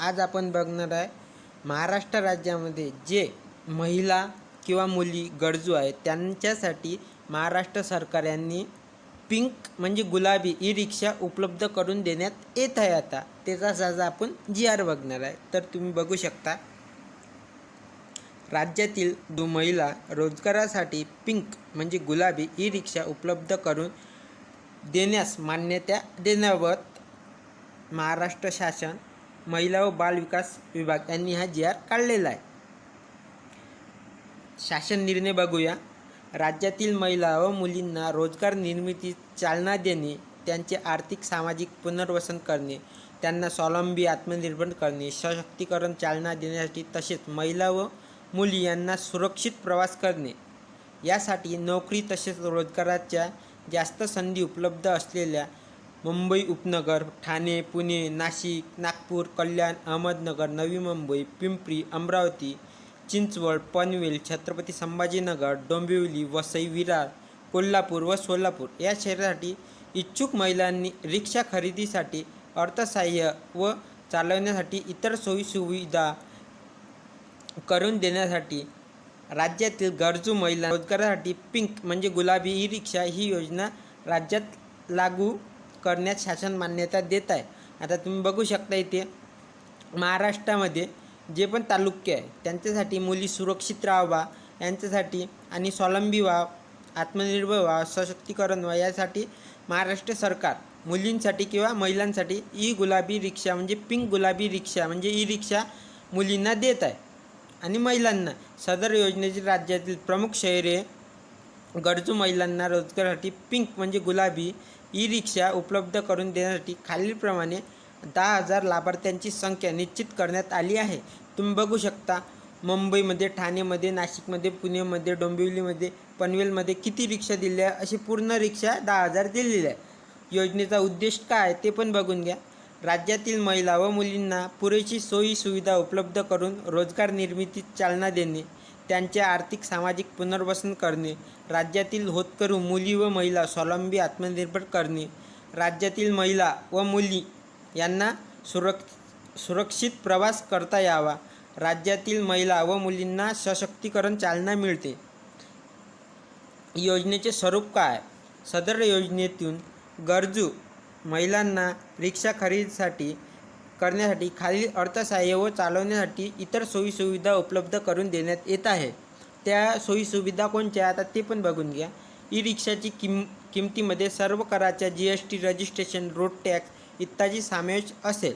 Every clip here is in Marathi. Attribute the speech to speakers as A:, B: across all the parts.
A: आज आपण बघणार आहे महाराष्ट्र राज्यामध्ये जे महिला किंवा मुली गरजू आहेत त्यांच्यासाठी महाराष्ट्र सरकार यांनी पिंक म्हणजे गुलाबी ई रिक्षा उपलब्ध करून देण्यात येत आहे आता. त्याचा साजा आपण जी आर बघणार आहे. तर तुम्ही बघू शकता राज्यातील दो महिला रोजगारासाठी पिंक म्हणजे गुलाबी ई रिक्षा उपलब्ध करून देण्यास मान्यता देण्याबाबत महाराष्ट्र शासन महिला व बाल विकास विभाग यांनी हा जी आर काढलेला आहे. शासन निर्णय बघूया. राज्यातील महिला व मुलींना रोजगार निर्मितीत चालना देणे त्यांचे आर्थिक सामाजिक पुनर्वसन करणे त्यांना स्वावलंबी आत्मनिर्भर करणे सशक्तीकरण चालना देण्यासाठी तसेच महिला व मुली यांना सुरक्षित प्रवास करणे. यासाठी नोकरी तसेच रोजगाराच्या जास्त संधी उपलब्ध असलेल्या मुंबई उपनगर ठाणे पुणे नाशिक नागपूर कल्याण अहमदनगर नवी मुंबई पिंपरी अमरावती चिंचवड पनवेल छत्रपती संभाजीनगर डोंबिवली वसई विरार कोल्हापूर व सोलापूर या शहरासाठी इच्छुक महिलांनी रिक्षा खरेदीसाठी अर्थसहाय्य व चालवण्यासाठी इतर सोयीसुविधा करून देण्यासाठी राज्यातील गरजू महिला रोजगारासाठी पिंक म्हणजे गुलाबी ई रिक्षा ही योजना राज्यात लागू करण्यास शासन मान्यता देत आहे. आता तुम्ही बघू शकता इथे महाराष्ट्रामध्ये जे पण तालुके आहे त्यांच्यासाठी मुली सुरक्षित राहावा यांच्यासाठी आणि स्वावलंबी व्हा आत्मनिर्भर व्हा सशक्तीकरण व्हा यासाठी महाराष्ट्र सरकार मुलींसाठी किंवा महिलांसाठी ई गुलाबी रिक्षा म्हणजे पिंक गुलाबी रिक्षा म्हणजे ई रिक्षा मुलींना देत आहे. आणि महिलांना सदर योजनेची राज्यातील प्रमुख शहरे गरजू महिलांना रोजगारासाठी पिंक म्हणजे गुलाबी ई रिक्षा उपलब्ध करून देण्यासाठी खालीलप्रमाणे दहा हजार लाभार्थ्यांची संख्या निश्चित करण्यात आली आहे. तुम्ही बघू शकता मुंबईमध्ये ठाणेमध्ये नाशिकमध्ये पुणेमध्ये डोंबिवलीमध्ये पनवेलमध्ये किती रिक्षा दिल्या आहे अशी पूर्ण रिक्षा दहा हजार दिलेल्या आहे. योजनेचा उद्देश काय आहे ते पण बघून घ्या. राज्यातील महिला व मुलींना पुरेशी सोयी सुविधा उपलब्ध करून रोजगार निर्मितीत चालना देणे त्यांचे आर्थिक सामाजिक पुनर्वसन करणे राज्यातील होतकरू मुली व महिला स्वावलंबी आत्मनिर्भर करणे राज्यातील महिला व मुली यांना सुरक सुरक्षित प्रवास करता यावा राज्यातील महिला व मुलींना सशक्तीकरण चालना मिळते. योजनेचे स्वरूप काय? सदर योजनेतून गरजू महिलांना रिक्षा खरेदीसाठी करण्यासाठी खालील अर्थसहाय्य व चालवण्यासाठी इतर सोयीसुविधा उपलब्ध करून देण्यात येत आहे. त्या सोयीसुविधा कोणत्या? आता ते पण बघून घ्या. ई रिक्षाची किम किमतीमध्ये सर्व कराच्या G S T registration road tax इत्यादी समावेश असेल.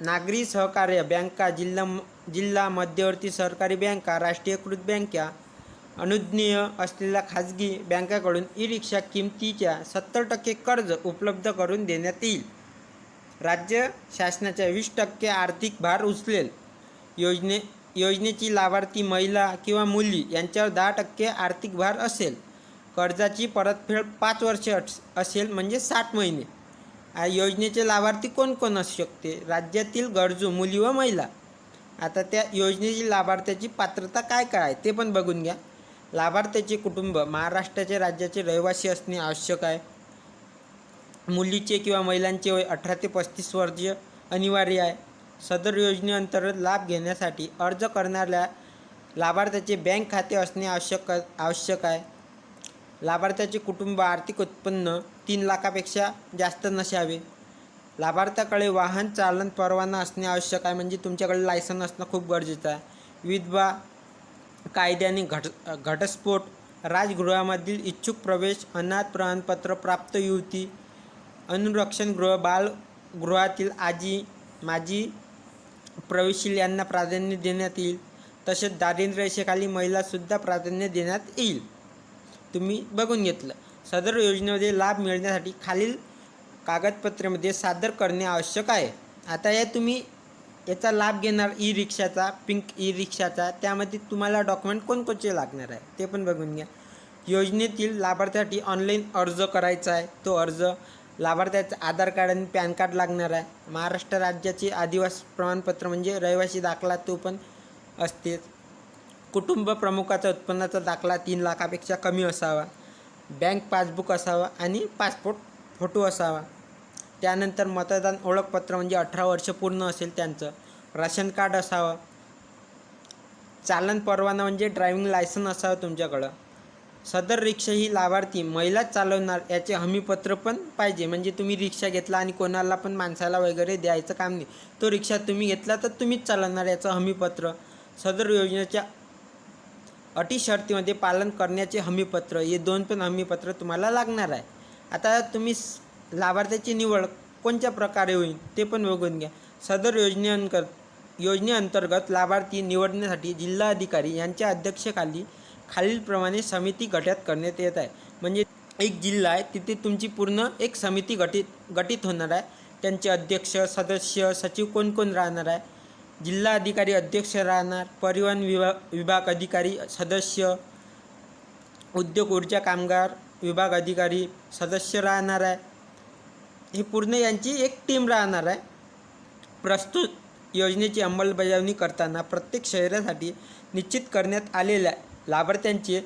A: नागरी सहकार्य बँका जिल्हा जिल्हा मध्यवर्ती सहकारी बँका राष्ट्रीयकृत बँका अनुज्ञेय असलेल्या खाजगी बँकाकडून ई रिक्षा किमतीच्या सत्तर टक्के कर्ज उपलब्ध करून देण्यात येईल. राज्य शासनाच्या वीस टक्के आर्थिक भार उचलेल. योजने योजनेची लाभार्थी महिला किंवा मुली यांच्यावर दहा टक्के आर्थिक भार असेल. कर्जाची परतफेड पाच वर्षे असेल म्हणजे साठ महिने. योजनेचे लाभार्थी कोण कोण असू शकते? राज्यातील गरजू मुली व महिला. आता त्या योजनेची लाभार्थ्याची पात्रता काय काय आहे ते पण बघून घ्या. लाभार्थ्याचे कुटुंब महाराष्ट्राचे राज्याचे रहिवासी असणे आवश्यक आहे. मुलीचे किंवा महिलांचे वय अठरा ते पस्तीस वर्ष अनिवार्य आहे. सदर योजनेअंतर्गत लाभ घेण्यासाठी अर्ज करणाऱ्या लाभार्थ्याचे बँक खाते असणे आवश्यक आवश्यक आहे. लाभार्थ्याचे कुटुंब आर्थिक उत्पन्न तीन लाखापेक्षा जास्त नसावे. लाभार्थ्याकडे वाहन चालन परवाना असणे आवश्यक आहे म्हणजे तुमच्याकडे लायसन असणं खूप गरजेचं आहे. विधवा कायद्याने घट घटस्फोट राजगृहामधील इच्छुक प्रवेश अनाथ प्रमाणपत्र प्राप्त युवती अनुरक्षण गृह बालगृहातील आजी माजी प्रवेशील यांना प्राधान्य देण्यात येईल. तसेच दारिद्र्य रेषेखाली महिलासुद्धा प्राधान्य देण्यात येईल. तुम्ही बघून घेतलं. सदर योजनेमध्ये लाभ मिळण्यासाठी खालील कागदपत्रेमध्ये सादर करणे आवश्यक आहे. आता या तुम्ही याचा लाभ घेणार ई रिक्षाचा पिंक ई रिक्षाचा त्यामध्ये तुम्हाला डॉक्युमेंट कोणकोणचे लागणार आहे ते पण बघून घ्या. योजनेतील लाभार्थ्यासाठी ऑनलाईन अर्ज करायचा आहे. तो अर्ज लाभार्थ्याचं आधार कार्ड आणि पॅन कार्ड लागणार आहे. महाराष्ट्र राज्याचे आदिवासी प्रमाणपत्र म्हणजे रहिवासी दाखला तो पण असते कुटुंब प्रमुखाचा उत्पन्नाचा दाखला तीन लाखापेक्षा कमी असावा. बँक पासबुक असावा आणि पासपोर्ट फोटो असावा. त्यानंतर मतदान ओळखपत्र म्हणजे अठरा वर्ष पूर्ण असेल त्यांचं. राशन कार्ड असावं. चालन परवाना म्हणजे ड्रायव्हिंग लायसन असावं तुमच्याकडं. सदर रिक्षा ही लाभार्थी महिलाच चालवणार याचे हमीपत्र पण पाहिजे. म्हणजे तुम्ही रिक्षा घेतला आणि कोणाला पण माणसाला वगैरे द्यायचं काम नाही. तो रिक्षा तुम्ही घेतला तर तुम्हीच चालवणार याचं हमीपत्र. सदर योजनेच्या अटी शर्तीमध्ये पालन करण्याचे हमीपत्र हे दोन पण हमीपत्र तुम्हाला लागणार आहे. आता तुम्ही लाभार्थ्याची निवड कोणत्या प्रकारे होईल ते पण बघून घ्या. सदर योजनेअंतर्गत योजनेअंतर्गत लाभार्थी निवडण्यासाठी जिल्हा अधिकारी यांच्या अध्यक्षतेखाली खालीलप्रमाणे समिती गटात करण्यात येत आहे. म्हणजे एक जिल्हा आहे तिथे तुमची पूर्ण एक समिती गटित गठीत होणार आहे. त्यांचे अध्यक्ष सदस्य सचिव कोण कोण राहणार आहे? जिल्हा अधिकारी अध्यक्ष राहणार परिवहन विभाग विभाग अधिकारी सदस्य उद्योग ऊर्जा कामगार विभाग अधिकारी सदस्य राहणार आहे. ही पूर्ण यांची एक टीम राहणार आहे. प्रस्तुत योजनेची अंमलबजावणी करताना प्रत्येक शहरासाठी निश्चित करण्यात आलेल्या लाभार्थ्यांचे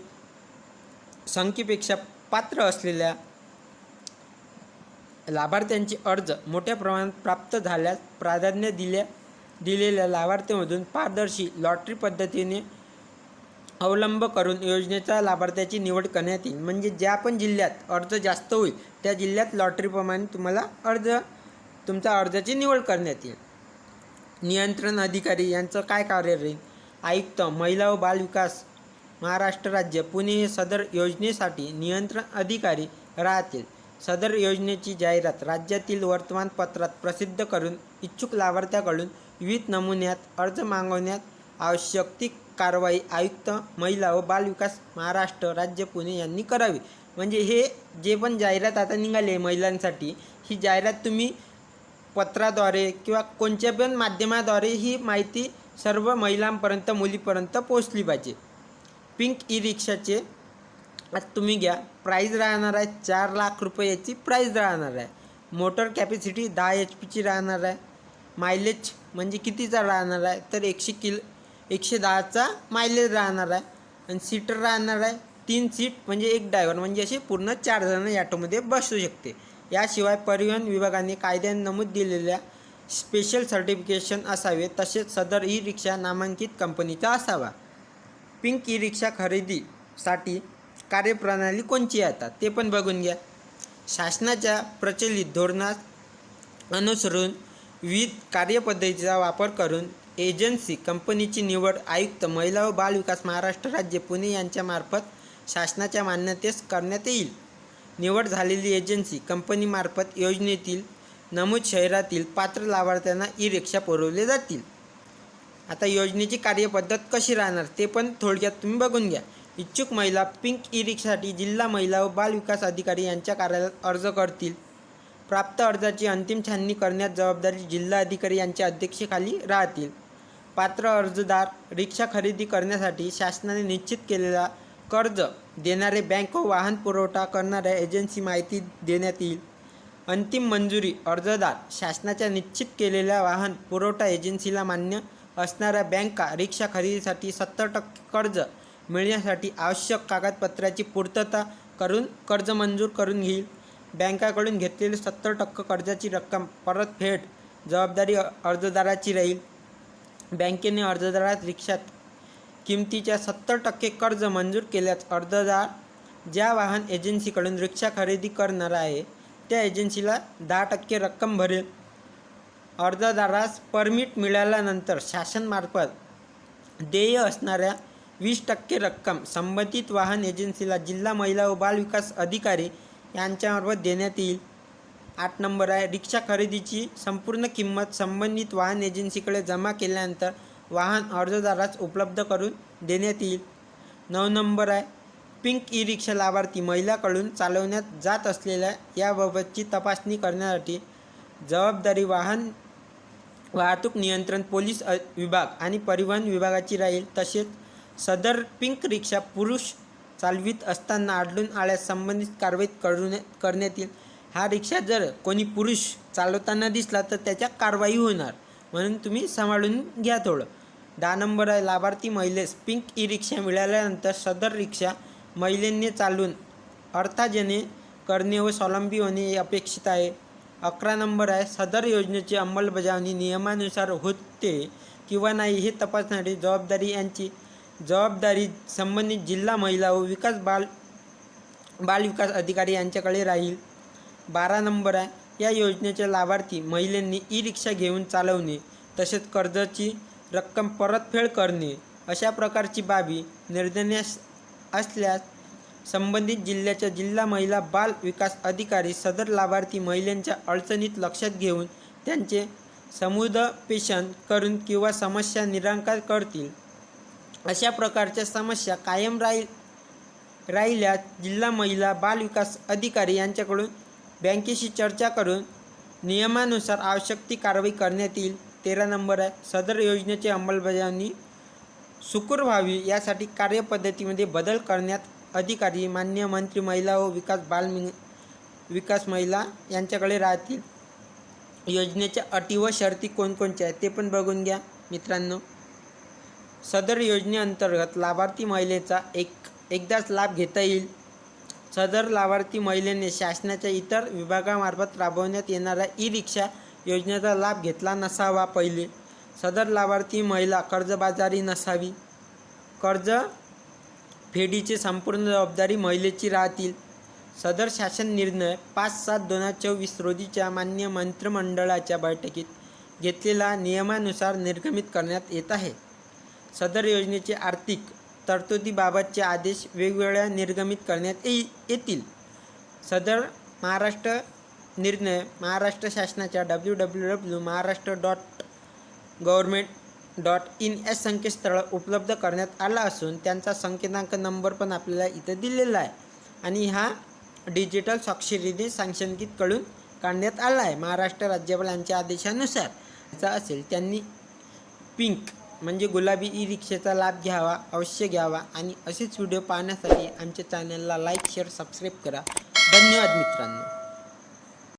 A: संख्येपेक्षा पात्र असलेल्या लाभार्थ्यांचे अर्ज मोठ्या प्रमाणात प्राप्त झाल्यास प्राधान्य दिल्या दिलेल्या लाभार्थ्यांमधून पारदर्शी लॉटरी पद्धतीने अवलंब करून योजनेचा लाभार्थ्याची निवड करण्यात येईल. म्हणजे ज्या पण जिल्ह्यात अर्ज जास्त होईल त्या जिल्ह्यात लॉटरीप्रमाणे तुम्हाला अर्ज तुमच्या अर्जाची निवड करण्यात येईल. नियंत्रण अधिकारी यांचं काय कार्य राहील आयुक्त महिला व बाल विकास महाराष्ट्र राज्य पुणे हे सदर योजनेसाठी नियंत्रण अधिकारी राहतील. सदर योजनेची जाहिरात राज्यातील वर्तमानपत्रात प्रसिद्ध करून इच्छुक लाभार्थ्याकडून विविध नमुन्यात अर्ज मागवण्यात आवश्यक ती कारवाई आयुक्त महिला व बालविकास महाराष्ट्र राज्य पुणे यांनी करावी. म्हणजे हे जे पण जाहिरात आता निघाली महिलांसाठी ही जाहिरात तुम्ही पत्राद्वारे किंवा कोणत्या पण माध्यमाद्वारे ही माहिती सर्व महिलांपर्यंत मुलीपर्यंत पोहोचली पाहिजे. पिंक ई रिक्षाचे आता तुम्ही घ्या. प्राईज राहणार आहे चार लाख रुपये याची प्राईज राहणार आहे. मोटर कॅपॅसिटी दहा एच पीची राहणार आहे. मायलेज म्हणजे कितीचा राहणार आहे? तर एकशे किल एकशे दहाचा मायलेज राहणार आहे. आणि सीटर राहणार आहे. तीन सीट म्हणजे एक ड्रायव्हर म्हणजे असे पूर्ण चार जण ॲटोमध्ये बसू शकते. याशिवाय परिवहन विभागाने कायद्याने नमूद दिलेल्या स्पेशल सर्टिफिकेशन असावे. तसेच सदर ई रिक्षा नामांकित कंपनीचा असावा. पिंक ई रिक्षा खरेदीसाठी कार्यप्रणाली कोणची येतात ते पण बघून घ्या. शासनाच्या प्रचलित धोरणास अनुसरून विविध कार्यपद्धतीचा वापर करून एजन्सी कंपनीची निवड आयुक्त महिला व बालविकास महाराष्ट्र राज्य पुणे यांच्यामार्फत शासनाच्या मान्यतेस करण्यात येईल. निवड झालेली एजन्सी कंपनीमार्फत योजनेतील नमूद शहरातील पात्र लाभार्थ्यांना ई रिक्षा पुरवले जातील. आता योजनेची कार्यपद्धत कशी राहणार ते पण थोडक्यात तुम्ही बघून घ्या. इच्छुक महिला पिंक ई रिक्षासाठी जिल्हा महिला व बाल विकास अधिकारी यांच्या कार्यालयात अर्ज करतील. प्राप्त अर्जाची अंतिम छाननी करण्यात जबाबदारी जिल्हा अधिकारी यांच्या अध्यक्षतेखाली राहतील. पात्र अर्जदार रिक्षा खरेदी करण्यासाठी शासनाने निश्चित केलेला कर्ज देणारे बँक व वाहन पुरवठा करणाऱ्या एजन्सी माहिती देण्यात येईल. अंतिम मंजुरी अर्जदार शासनाच्या निश्चित केलेल्या वाहन पुरवठा एजन्सीला मान्य असणाऱ्या बँका रिक्षा खरेदीसाठी सत्तर टक्के कर्ज मिळण्यासाठी आवश्यक कागदपत्राची पूर्तता करून कर्ज मंजूर करून घेईल. बँकाकडून घेतलेली सत्तर टक्के कर्जाची रक्कम परतफेड जबाबदारी अर्जदाराची राहील. बँकेने अर्जदारात रिक्षात किमतीच्या सत्तर टक्के कर्ज मंजूर केल्यास अर्जदार ज्या वाहन एजन्सीकडून रिक्षा खरेदी करणार आहे त्या एजन्सीला दहा टक्के रक्कम भरेल. अर्जदारास परमिट मिळाल्यानंतर शासनमार्फत देय असणाऱ्या वीस टक्के रक्कम संबंधित वाहन एजन्सीला जिल्हा महिला व बाल विकास अधिकारी यांच्यामार्फत देण्यात येईल. आठ नंबर आहे रिक्षा खरेदीची संपूर्ण किंमत संबंधित वाहन एजन्सीकडे जमा केल्यानंतर वाहन अर्जदारास उपलब्ध करून देण्यात येईल. नऊ नंबर आहे पिंक ई रिक्षा लाभार्थी महिलाकडून चालवण्यात जात असलेल्या याबाबतची तपासणी करण्यासाठी जबाबदारी वाहन वाहतूक नियंत्रण पोलीस अ- विभाग आणि परिवहन विभागाची राहील. तसेच सदर पिंक रिक्षा पुरुष चालवित असताना आढळून आल्यास संबंधित कारवाई करून करण्यात येईल. हा रिक्षा जर कोणी पुरुष चालवताना दिसला तर त्याच्या कारवाई होणार. म्हणून तुम्ही सांभाळून घ्या थोडं. दहा नंबर आहे लाभार्थी महिलेस पिंक ई रिक्षा मिळाल्यानंतर सदर रिक्षा महिलेने चालून अर्थार्जने करणे व स्वावलंबी होणे हे अपेक्षित आहे. अकरा नंबर आहे. सदर योजनेची अंमलबजावणी नियमानुसार होते किंवा नाही हे तपासण्यासाठी जबाबदारी यांची जबाबदारी संबंधित जिल्हा महिला व विकास बाल बालविकास अधिकारी यांच्याकडे राहील. बारा नंबर आहे. या योजनेचे लाभार्थी महिलांनी ई रिक्षा घेऊन चालवणे तसेच कर्जाची रक्कम परतफेड करणे अशा प्रकारची बाबी निर्देण्यास असल्यास संबंधित जिल्ह्याच्या जिल्हा महिला बाल विकास अधिकारी सदर लाभार्थी महिलांच्या अडचणीत लक्षात घेऊन त्यांचे समुदपेशन करून किंवा समस्या निरांकार करतील. अशा प्रकारच्या समस्या कायम राही राहिल्यास जिल्हा महिला बाल विकास अधिकारी यांच्याकडून बँकेशी चर्चा करून नियमानुसार आवश्यक ती कारवाई करण्यात येईल. तेरा नंबर आहे सदर योजनेची अंमलबजावणी सुकर व्हावी यासाठी कार्यपद्धतीमध्ये बदल करण्यात अधिकारी मान्य मंत्री महिला व विकास बाल विकास महिला यांच्याकडे राहतील. योजनेच्या अटी व शर्ती कोणकोणत्या आहेत ते पण बघून घ्या मित्रांनो. सदर योजनेअंतर्गत लाभार्थी महिलेचा एक एकदाच लाभ घेता येईल. सदर लाभार्थी महिलेने शासनाच्या इतर विभागामार्फत राबवण्यात येणाऱ्या ई रिक्षा योजनेचा लाभ घेतला नसावा पहिले. सदर लाभार्थी महिला कर्जबाजारी नसावी. कर्ज फेडीची संपूर्ण जबाबदारी महिलेची राहतील. सदर शासन निर्णय पाच सात दोन हजार चोवीस रोजीच्या मान्य मंत्रिमंडळाच्या बैठकीत घेतलेला नियमानुसार निर्गमित करण्यात येत आहे. सदर योजनेचे आर्थिक तरतुदीबाबतचे आदेश वेगवेगळ्या निर्गमित करण्यात ये येतील. सदर महाराष्ट्र निर्णय महाराष्ट्र शासनाच्या W W W Maharashtra dot government dot in या संकेतस्थळ उपलब्ध करण्यात आला असून त्यांचा संकेतांक नंबर पण आपल्याला इथं दिलेला आहे. आणि हा डिजिटल स्वाक्षरीने सांशनिकीत कडून काढण्यात आला आहे. महाराष्ट्र राज्यपाल यांच्या आदेशानुसार याचा असेल त्यांनी पिंक म्हणजे गुलाबी ई रिक्षेचा लाभ घ्यावा अवश्य घ्यावा. आणि असेच व्हिडिओ पाहण्यासाठी आमच्या चॅनलला लाईक शेअर सबस्क्राईब करा. धन्यवाद मित्रांनो.